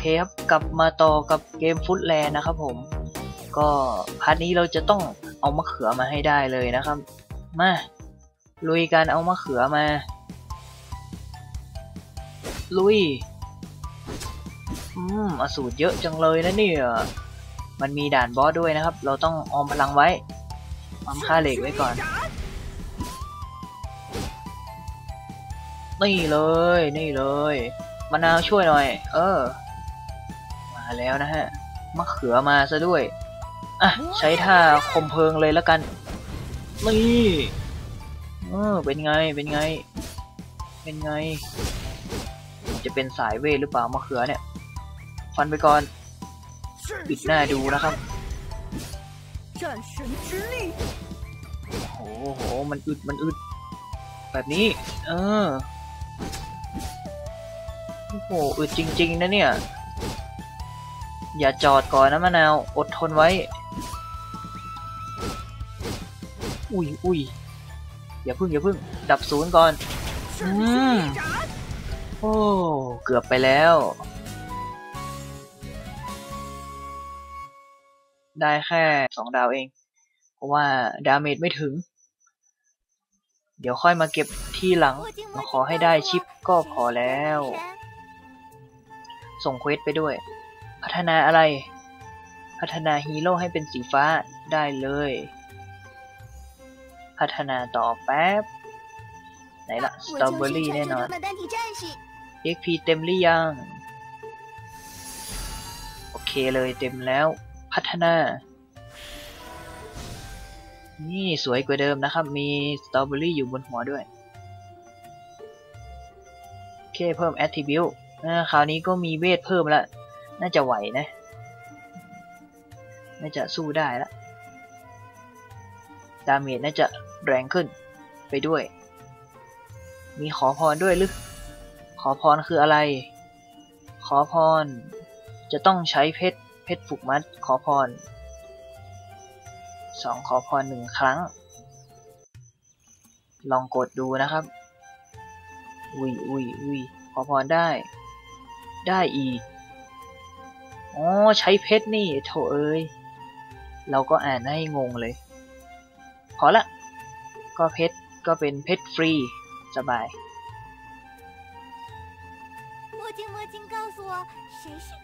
เคครับกลับมาต่อกับเกมฟุตแลนนะครับผม ก็พาร์ทนี้เราจะต้องเอามะเขือมาให้ได้เลยนะครับ มาลุยกันเอามะเขือมา ลุย อืมอสูตรเยอะจังเลยนะเนี่ย มันมีด่านบอสด้วยนะครับ เราต้องออมพลังไว้ออมค่าเหล็กไว้ก่อนนี่เลย นี่เลยมะนาวช่วยหน่อย เออาแล้วนะฮะมะเขือมาซะด้วยอะใช้ท่าคมเพลิงเลยแล้วกันนี่เออเป็นไงเป็นไง เป็นไง จะเป็นสายเวทหรือเปล่ามะเขือเนี่ยฟันไปก่อนปิดหน้าดูนะครับโอ้โหมันอึดมันอึดแบบนี้ เออโอ้โหอึดจริง ๆ นะเนี่ย อย่าจอดก่อนนะมะนาว อดทนไว้ อุ้ยอุ้ยอย่าพึ่งอย่าพึ่ง ดับศูนย์ก่อน อืมโอ้ เกือบไปแล้ว ได้แค่สองดาวเอง เพราะว่าดาเมจไม่ถึง เดี๋ยวค่อยมาเก็บที่หลัง มาขอให้ได้ชิปก็พอแล้ว ส่งเควสไปด้วย พัฒนาอะไร พัฒนาฮีโร่ให้เป็นสีฟ้าได้เลย พัฒนาต่อแป๊บ ไหนละสตรอเบอรี่แน่นอนเอ็กพีเต็มหรือยัง โอเคเลยเต็มแล้ว พัฒนา นี่สวยกว่าเดิมนะครับ มีสตรอเบอรี่อยู่บนหัวด้วย โอเคเพิ่มแอ attribute คราวนี้ก็มีเวทเพิ่มละ น่าจะไหวนะ น่าจะสู้ได้ล้วดาเมจน่าจะแรงขึ้นไปด้วย มีขอพรด้วยหรือ ขอพรคืออะไร ขอพร จะต้องใช้เพชร เพชรผูกมัด ขอพรสองขอพรหนึ่งครั้ง ลองกดดูนะครับ อุ้ยอุ้ยอุ้ยขอพรได้ ได้อีก อ๋อใช้เพชรนี่โถเอ้ย เราก็อ่านให้งงเลย พอละ ก็เพชรก็เป็นเพชรฟรี สบาย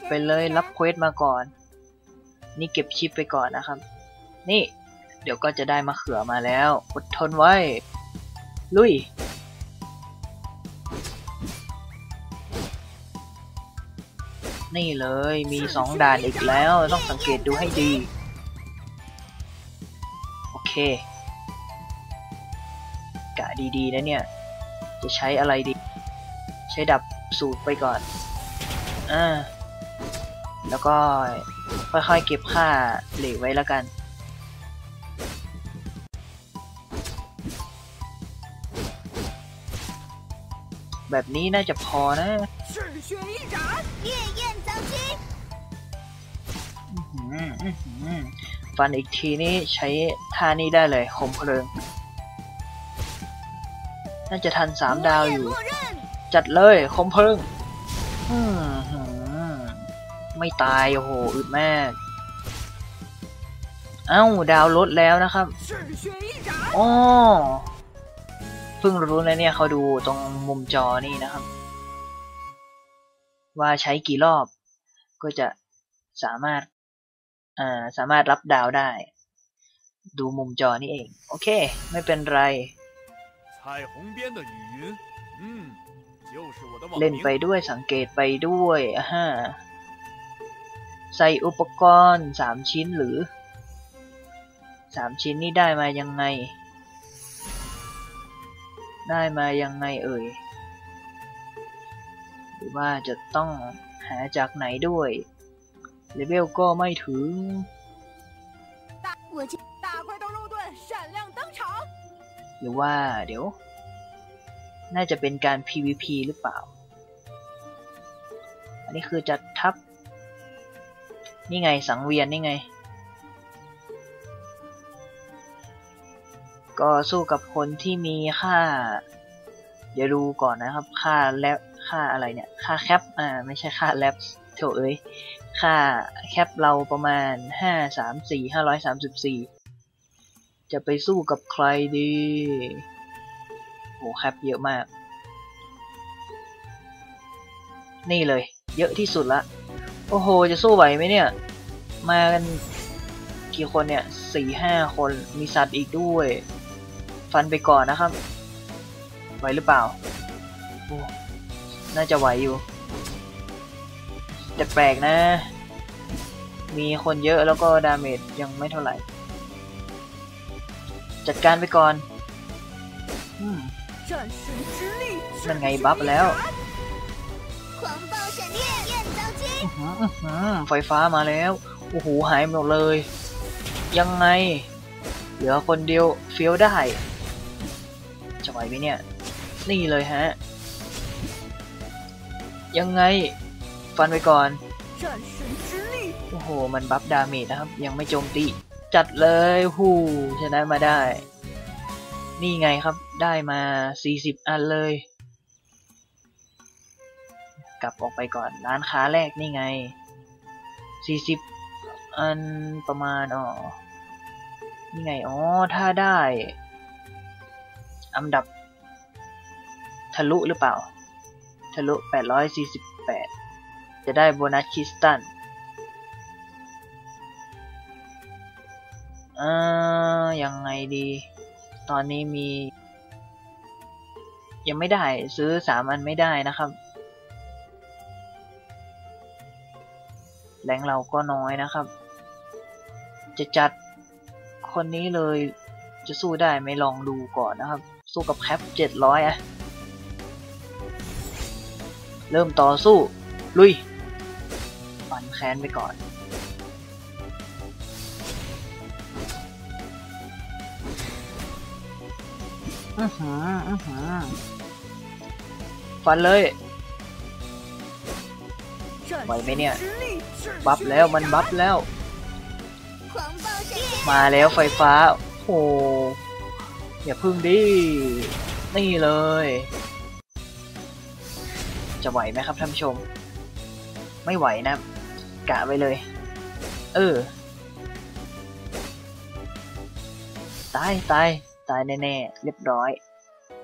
เป็นเลยรับเควสมาก่อน นี่เก็บชิปไปก่อนนะครับ นี่ เดี๋ยวก็จะได้มาเขือมาแล้ว อดทนไว้ ลุย นี่เลยมีสองด่านอีกแล้วต้องสังเกตดูให้ดี โอเค กะดีๆนะเนี่ย จะใช้อะไรดี ใช้ดับสูตรไปก่อนอ่าแล้วก็ค่อยๆเก็บค่าเหล็กไว้แล้วกันแบบนี้น่าจะพอนะ ฟันอีกทีนี้ใช้ท่านี้ได้เลยคมเพลิง น่าจะทันสามดาวอยู่ จัดเลยคมเพลิงไม่ตายโอ้โหอึดแม่เอ้าดาวลดแล้วนะครับอ๋อเพิ่งรู้นะเนี่ยเขาดูตรงมุมจอนี่นะครับ ว่าใช้กี่รอบก็จะสามารถ อ่าสามารถรับดาวได้ ดูมุมจอนี่เอง โอเค ไม่เป็นไรเล่นไปด้วยสังเกตไปด้วยอ่าฮะใส่อุปกรณ์สามชิ้นหรือสามชิ้นนี่ได้มายังไง ได้มายังไงเอ่ย หรือว่าจะต้องหาจากไหนด้วย เลเวลก็ไม่ถึงหรือว่าเดี๋ยว น่าจะเป็นการ PVP หรือเปล่า อันนี้คือจัดทัพ นี่ไงสังเวียนนี่ไง ก็สู้กับคนที่มีค่า เดี๋ยวดูก่อนนะครับ ค่าแลบค่าอะไรเนี่ย ค่าแคป อ่า ไม่ใช่ค่าแลบเถอะเอ้ย ค่าแคปเราประมาณห้าสามสี่ห้าร้อยสามสิบสี่จะไปสู้กับใครดีโหแคปเยอะมาก นี่เลย เยอะที่สุดละ โอ้โห จะสู้ไหวไหมเนี่ย มากันกี่คนเนี่ยสี่ห้าคนมีสัตว์อีกด้วย ฟันไปก่อนนะครับ ไหวหรือเปล่า น่าจะไหวอยู่ จะแปลกนะ มีคนเยอะแล้วก็ดาเมจยังไม่เท่าไหร่ จัดการไปก่อนมันไงบัฟแล้วไฟฟ้ามาแล้ว โอ้โห หายหมดเลย ยังไง เหลือคนเดียวเฟี้ยวได้ จะไหวไหมเนี่ย นี่เลยฮะ ยังไง ฟันไปก่อนโอ้โห มันบัฟดาเมจนะครับ ยังไม่โจมตี จัดเลยหูชนะมาได้ นี่ไงครับ ได้มา 40 อันเลย กลับออกไปก่อนร้านค้าแรกนี่ไง 40 อันประมาณอ๋อนี่ไง อ๋อ ถ้าได้ อันดับ ทะลุหรือเปล่า ทะลุ 840 จะได้โบนัสคริสตัลเอ่อยังไงดี ตอนนี้มี ยังไม่ได้ซื้อสามอันไม่ได้นะครับ แรงเราก็น้อยนะครับ จะจัดคนนี้เลยจะสู้ได้ไม่ลองดูก่อนนะครับ สู้กับแคปเจ็ดร้อยอะเริ่มต่อสู้ ลุย แค้นไปก่อน อือหืออือหือฟันเลยไหวไหมเนี่ย บัฟแล้วมันบัฟแล้ว มาแล้วไฟฟ้า โอ้อย่าพึ่งดิ นี่เลย จะไหวไหมครับท่านผู้ชม ไม่ไหวนะ กะไว้เลย เออ ตายตายตายแน่ๆเรียบร้อย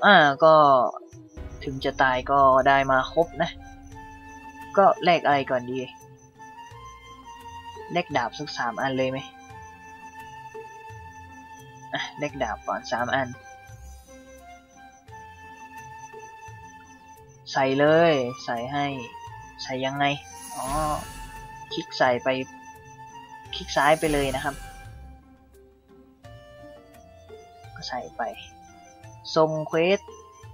อ่าก็ถึงจะตายก็ได้มาครบนะ ก็แลกอะไรก่อนดีแลกดาบสักสามอันเลยไหมอะเลขดาบก่อนสามอัน ใส่เลย ใส่ให้ ใส่ยังไง อ๋อ คลิกใส่ไป คลิกซ้ายไปเลยนะครับ ก็ใส่ไป ส่งเควส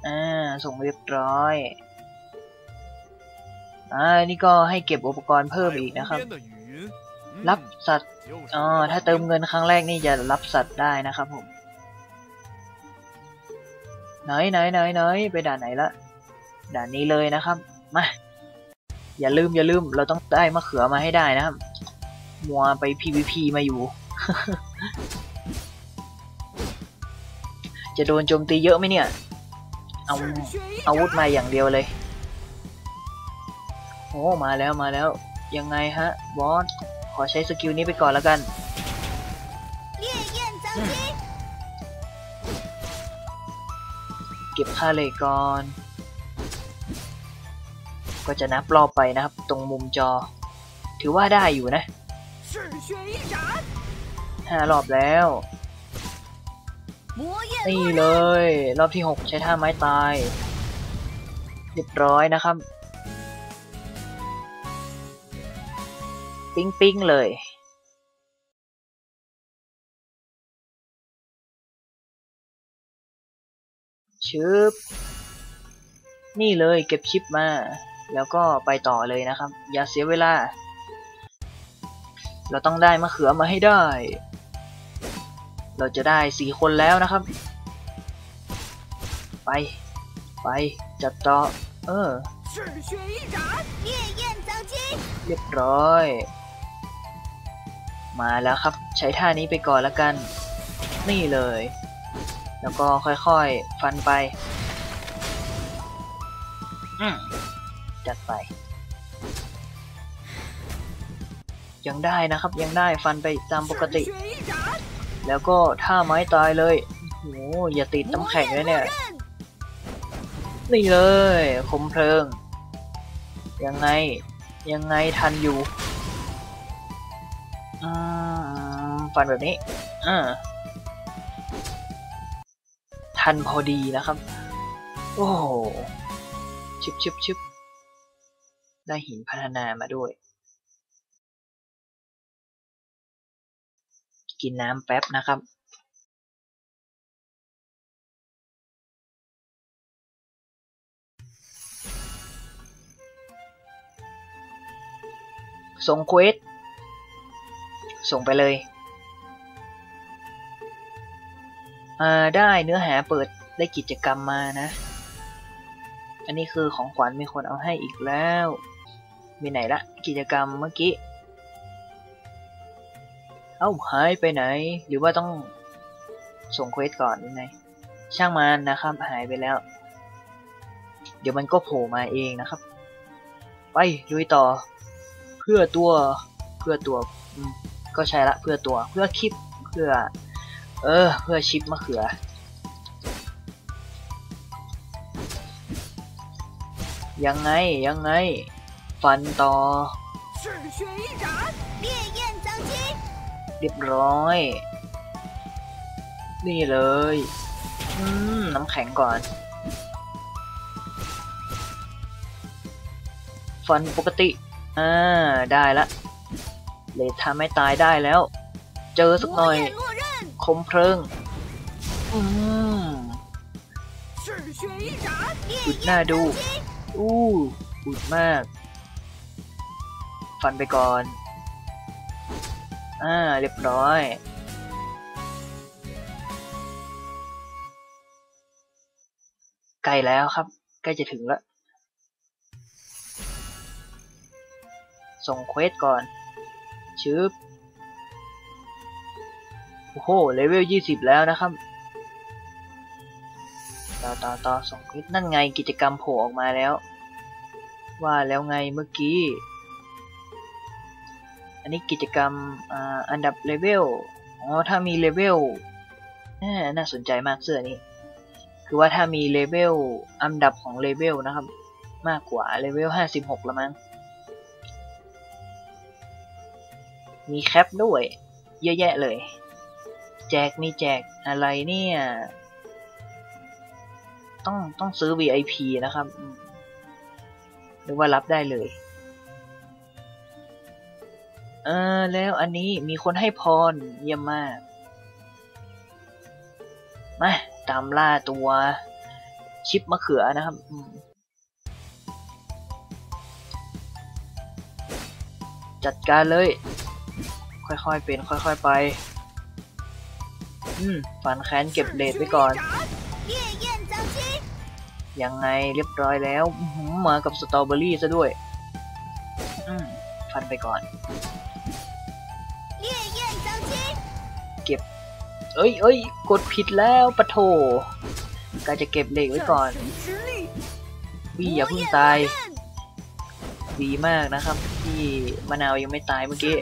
อ่าส่งเรียบร้อยอ่านี่ก็ให้เก็บอุปกรณ์เพิ่มอีกนะครับ รับสัตว์อ๋อถ้าเติมเงินครั้งแรกนี่จะรับสัตว์ได้นะครับผมไหนไหนไหนไหนไปด่านไหนละด่านนี้เลยนะครับ มา อย่าลืมอย่าลืม เราต้องได้มะเขือมาให้ได้นะครับ มัวไป PVP มาอยู่ จะโดนโจมตีเยอะไหมเนี่ย เอาอาวุธมาอย่างเดียวเลย โอ้มาแล้วมาแล้ว ยังไงฮะ บอส ขอใช้สกิลนี้ไปก่อนแล้วกันเก็บค่าเลยก่อน ก็จะนับรอบไปนะครับ ตรงมุมจอ ถือว่าได้อยู่นะห้ารอบแล้วนี่เลย รอบที่หกใช้ท่าไม้ตายเรียบร้อยนะครับ ปิ๊งปิ๊งเลยชิปนี่เลยเก็บชิปมา แล้วก็ไปต่อเลยนะครับ อย่าเสียเวลา เราต้องได้มะเขือมาให้ได้ เราจะได้สี่คนแล้วนะครับ ไป ไปจัดต่อ เออเรียบร้อย มาแล้วครับ ใช้ท่านี้ไปก่อนละกัน นี่เลย แล้วก็ค่อยๆ ฟันไป อืม จัดไป ยังได้นะครับยังได้ฟันไปตามปกติ แล้วก็ท่าไม้ตายเลยโอ้ยอย่าติดน้ำแข็งเลยเนี่ย นี่เลยคมเพลิง ยังไงยังไงทันอยู่ฟันแบบนี้อ่าทันพอดีนะครับ โอ้ชิบชิบชิบ ได้หินพัฒนามาด้วย กินน้ำแป๊บนะครับส่งเควสส่งไปเลยอ่าได้เนื้อหาเปิดได้กิจกรรมมานะ อันนี้คือของขวัญมีคนเอาให้อีกแล้ว มีไหนละกิจกรรมเมื่อกี้ เอ้าหายไปไหน หรือว่าต้องส่งเควสก่อนยังไงช่างมันนะครับหายไปแล้ว เดี๋ยวมันก็โผล่มาเองนะครับ ไปลุยต่อ เพื่อตัวเพื่อตัวอืมก็ใช่ละเพื่อตัวเพื่อคลิปเพื่อ เออ เพื่อชิปมะเขือยังไงยังไง ฟันต่อเรียบร้อย นี่เลย อืม น้ำแข็งก่อน ฟันปกติ อ่า ได้ละ เลยทำให้ตายได้แล้ว เจอสักหน่อย คมเพลิง อืมอุดหน้าดู อู้อุดมาก ฟันไปก่อน อ่า เรียบร้อย ใกล้แล้วครับ ใกล้จะถึงแล้ว ส่งเควสก่อน ชึบ โอ้โห เลเวลยี่สิบแล้วนะครับ ต่อต่อต่อส่งเคลิปนั่นไงกิจกรรมโผล่ออกมาแล้ว ว่าแล้วไงเมื่อกี้ นนี้กิจกรรมอ,อันดับเลเวล อ๋อ ถ้ามีเลเวล น่าสนใจมากเสื้อนี้ คือว่าถ้ามีเลเวล อันดับของเลเวลนะครับ มากกว่าเลเวลห้าสิบหกละมั้ง มีแคปด้วย เยอะแยะเลย แจกมีแจกอะไรเนี่ย ต้องต้องซื้อ VIP นะครับ หรือว่ารับได้เลย เออแล้วอันนี้มีคนให้พรเยี่ยมมาก มาตามล่าตัวชิปมะเขือนะครับจัดการเลย ค่อยๆเป็นค่อยๆไป อืมฝันแค้นเก็บเลดไว้ก่อน ยังไงเรียบร้อยแล้ว มากับสตรอเบอรี่ซะด้วย อืมฟันไปก่อน เอ้ยเอ้ยกดผิดแล้วปะโถกาจะเก็บเหล็กไว้ก่อนวีอย่าเพิ่งตายดีมากนะครับ ที่มะนาวยังไม่ตายเมื่อกี้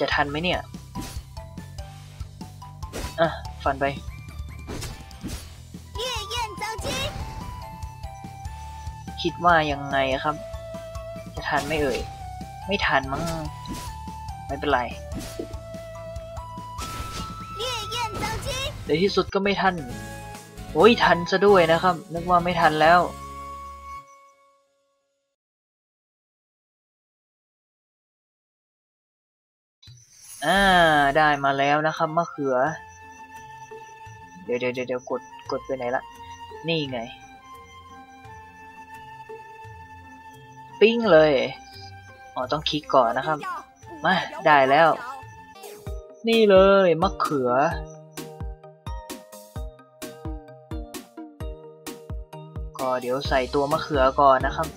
จะทันไหมเนี่ย อะ ฟันไป คิดว่ายังไงครับ จะทันไม่เอ่ย ไม่ทันมั้ง ไม่เป็นไร ในที่สุดก็ไม่ทัน โอ้ยทันซะด้วยนะครับ นึกว่าไม่ทันแล้วอ่าได้มาแล้วนะครับมะเขือ เดี๋ยวเดี๋ยวเดี๋ยวกดกดไปไหนละ นี่ไง ปิ้งเลยอ๋อต้องคลิกก่อนนะครับ มาได้แล้ว นี่เลยมะเขือ เดี๋ยวใส่ตัวมะเขือก่อนนะครับ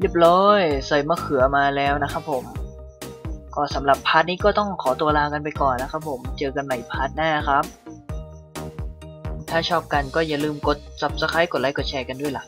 เรียบร้อยใส่มะเขือมาแล้วนะครับผม ก็สำหรับพาร์ทนี้ก็ต้องขอตัวลากันไปก่อนนะครับผม เจอกันใหม่พาร์ทหน้าครับ ถ้าชอบกันก็อย่าลืมกด subscribe กดไลค์กดแชร์กันด้วยล่ะ